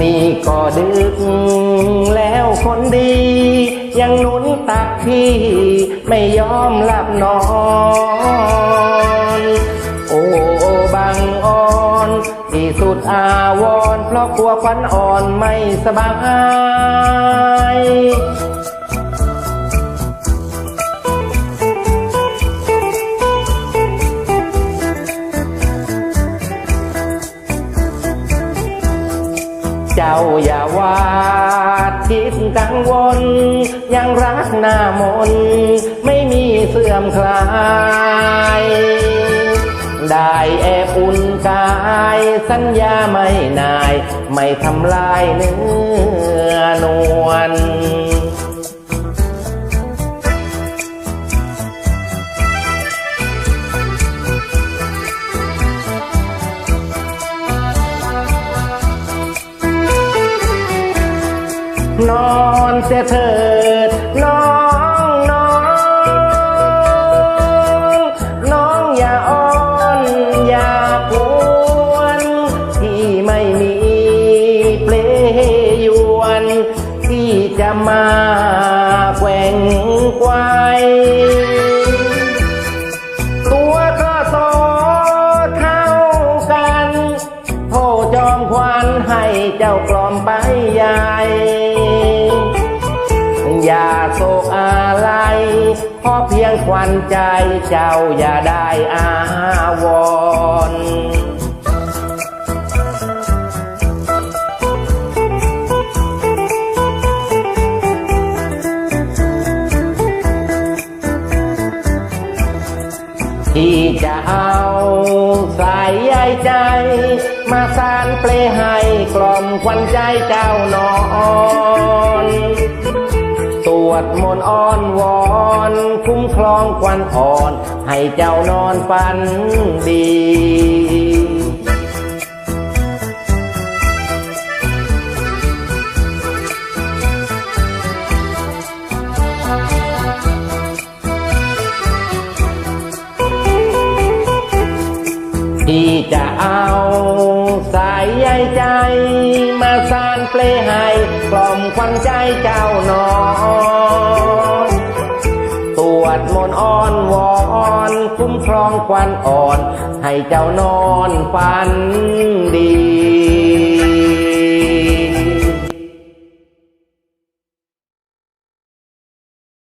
นี่ก็ดึกแล้วคนดี ยังหนุนตักพี่ ไม่ยอมหลับนอน โอ้บังอ่อนที่สุดอาวรเพราะกลัวควันอ่อนไม่สบาย เจ้าอย่าวาดคิดกังวล ยังรักหน้ามน ไม่มีเสื่อมคลาย ได้แอบอุ่นกาย สัญญาไม่นาย ไม่ทำลายเนื้อนวล นอนเสียเถิดน้องน้อง น้องอย่าอ้อนอย่ากวนที่ไม่มีเปลยวน ที่จะมาแกว่งไกวตัว จอมควันให้เจ้ากล่อมไปใหญ่อย่าโศกอะไรเพราะเพียงควันใจเจ้าอย่าได้อาวรที่จะเอาใสายใจมาใส่านเปลให้กล่อมควันใจเจ้านอนสวดมนอ้อนวอน คุ้มครองควันอ่อน ให้เจ้านอนฝันดีที่จะอา เจ้านอนตรวจมนอ้อนวอนคุ้มครองควันอ่อน ให้เจ้านอนฝันดี